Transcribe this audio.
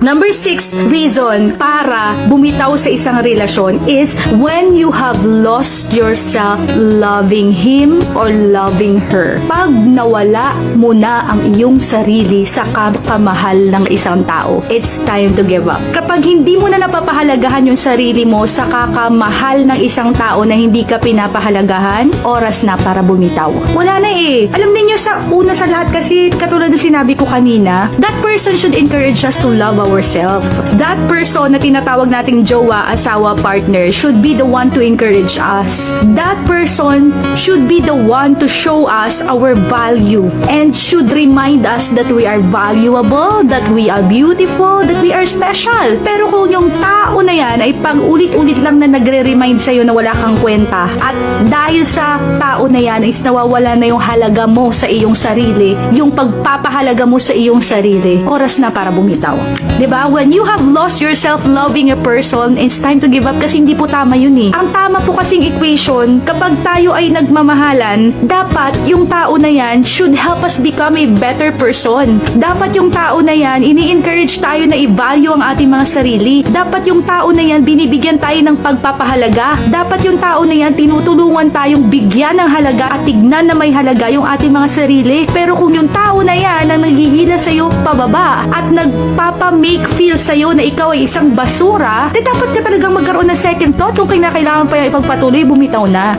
Number six reason para bumitaw sa isang relasyon is when you have lost yourself loving him or loving her. Pag nawala mo na ang iyong sarili sa kakamahal ng isang tao, it's time to give up. Kapag hindi mo na napapahalagahan yung sarili mo sa kakamahal ng isang tao na hindi ka pinapahalagahan, oras na para bumitaw. Wala na eh. Alam niyo sa una sa lahat kasi katulad ng sinabi ko kanina, that person should encourage us to love ourselves. That person na tinatawag nating jowa, asawa, partner should be the one to encourage us. That person should be the one to show us our value and should remind us that we are valuable, that we are beautiful, that we are special. Pero kung yung tao na yan ay pang ulit-ulit lang na nagre-remind sa'yo na wala kang kwenta at dahil sa tao na yan is nawawala na yung halaga mo sa iyong sarili, yung pagpapahalaga mo sa iyong sarili, oras na para bumitaw. 'Di ba? When you have lost yourself loving a person, it's time to give up kasi hindi po tama yun eh. Ang tama po kasing equation, kapag tayo ay nagmamahalan, dapat yung tao na yan should help us become a better person. Dapat yung tao na yan, ini-encourage tayo na i-value ang ating mga sarili. Dapat yung tao na yan, binibigyan tayo ng pagpapahalaga. Dapat yung tao na yan, tinutulungan tayong bigyan ng halaga at tignan na may halaga yung ating mga sarili. Pero kung yung tao na yan ang naghihila sa'yo pababa at nagpapa-make feel sa'yo na ikaw ay isang basura, di dapat ka talagang magkaroon ng second thought kung kinakailangan pa ipagpatuloy, bumitaw na.